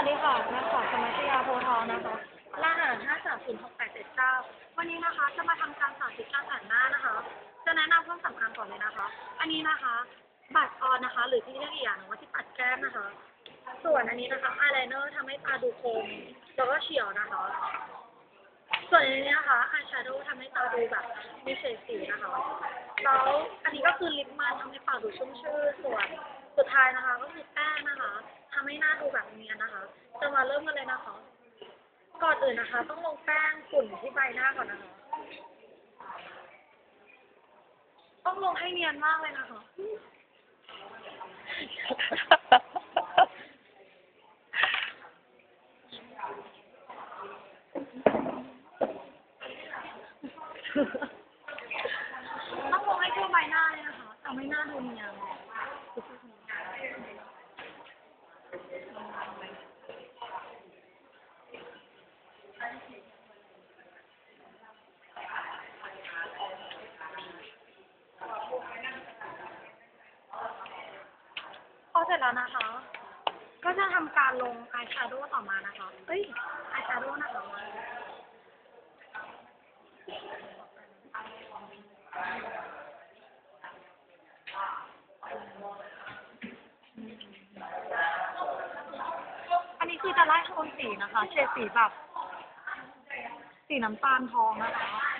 วัสดีค่ะนักข่าวสมัชยาโพธิ์ทองนะคะรหัส5306879วันนี้นะคะ จะมาทำการสาธิตการแต่งหน้านะคะ จะแนะนำเครื่องสำอางก่อนเลยนะคะ อันนี้นะคะ บัตรออนนะคะ หรือที่เรียกอีกอย่างว่าที่ปัดแก้มนะคะ ส่วนอันนี้นะคะอายไลเนอร์ทำให้ตาดูคม แล้วก็เฉียวนะคะ ส่วนอันนี้นะคะอายแชโดว์ทำให้ตาดูแบบมีเฉดสีนะคะ แล้วอันนี้ก็คือลิปมันทำให้ปากดูชุ่มชื่น ส่วนสุดท้ายนะคะ ก็คือแป้งนะคะำให้หน้าดูแบบเนียนนะคะ จะมาเริ่มกันเลยนะคะ ก่อนอื่นนะคะ ต้องลงแป้งฝุ่นที่ใบหน้าก่อนนะคะ ต้องลงให้เนียนมากเลยนะคะต้องลงให้ทั่วใบหน้าเลยนะคะทำให้หน้าดูเนียนพอ เสร็จแล้วนะคะ ก็จะทำการลงอายแชโดว์ต่อมานะคะ เอ้ยอายแชโดว์นะคะอันนี้คือจะไล่โทนสีนะคะ เฉดสีแบบ สีน้ำตาลทองนะคะ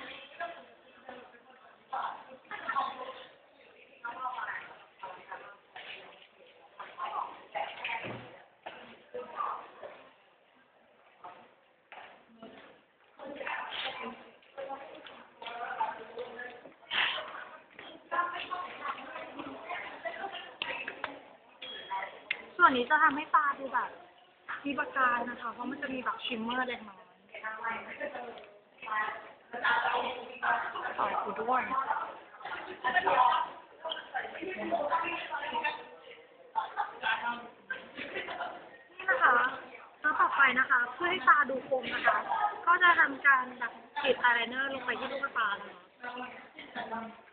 ส่วนนี้จะทำให้ตาดูแบบมีประกายนะคะ เพราะมันจะมีแบบชิมเมอร์เล็กน้อยต่อยกูด้วยนี่นะคะแล้วต่อไปนะคะ เพื่อให้ตาดูคมนะคะ ก็จะทำการแบบฉีดอายไลเนอร์ลงไปที่ลูกตานะคะ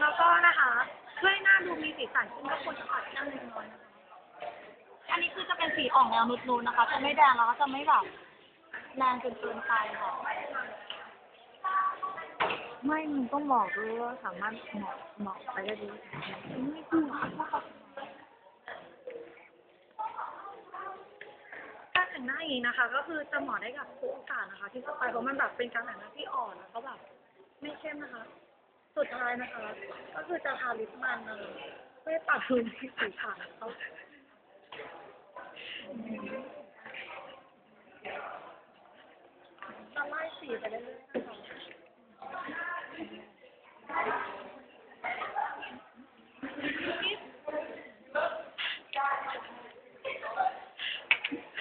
แล้วก็นะคะเพื่อให้หน้าดูมีสีสันขึ้นก็ควรจะปัดแก้มเล็กน้อยนะคะอันนี้คือจะเป็นสีอ่อกแนวนูดๆนะคะ จะไม่แดงแล้วก็จะไม่แบบแรงจนเกินไปค่ะ ไม่มึงต้องบอกด้วยว่าสามารถเหมาะเหมาะไปได้ดี ไม่คือการแต่ง หน้าอย่างนี้นะคะ ก็คือจะเหมาะได้กับทุกโอกาสนะคะ ที่เข้าไปเพราะมันแบบเป็นการแต่งหน้าที่อ่อนแล้วก็แบบไม่เข้มนะคะ สุดท้ายนะคะ ก็คือจะทาลิปมันนะคะเพื่อตัดพื้นที่สีขาวเขาจะไล่สีไปเรื่อยๆนะคะ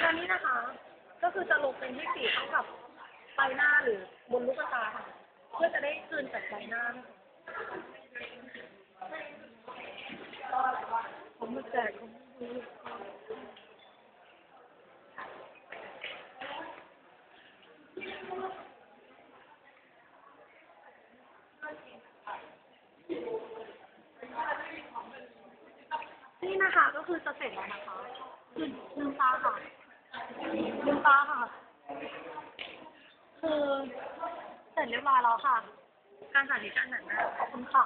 คราวนี้นะคะ ก็คือจะลงเป็นที่สีเข้ากับใบหน้าหรือบนลูกตาค่ะ เพื่อจะได้คืนจากใบหน้าผมมาแจกผมดูนี่นะคะก็คือจะเสร็จแล้วนะคะคือลืมตาค่ะ ลืมตาค่ะ คือเสร็จเรียบร้อยแล้วค่ะ การสาธิตการแต่งหน้าขอบคุณค่ะ